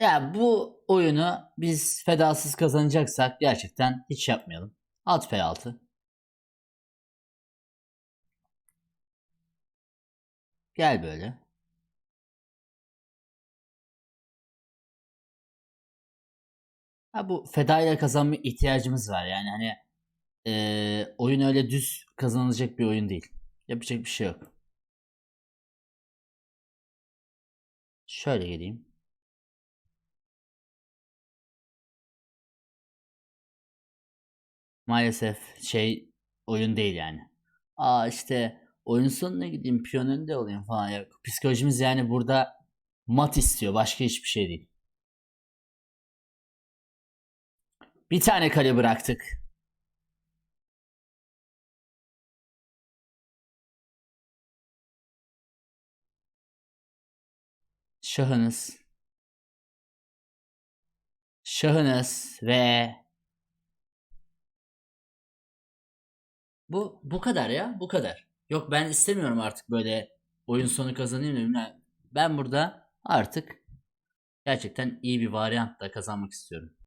Ya bu oyunu biz fedasız kazanacaksak gerçekten hiç yapmayalım. At P6. Gel böyle. Ha bu feda ile kazanma ihtiyacımız var. Yani hani eee, oyun öyle düz kazanılacak bir oyun değil. Yapacak bir şey yok. Şöyle geleyim. Maalesef şey oyun değil yani. Aa işte oyun sonuna gideyim piyon önde olayım falan. Yok. Psikolojimiz yani burada mat istiyor. Başka hiçbir şey değil. Bir tane kale bıraktık. Şahınız. Şahınız ve bu bu kadar ya bu kadar. Yok ben istemiyorum artık böyle oyun sonu kazanayım da. Ben burada artık gerçekten iyi bir varyantla kazanmak istiyorum.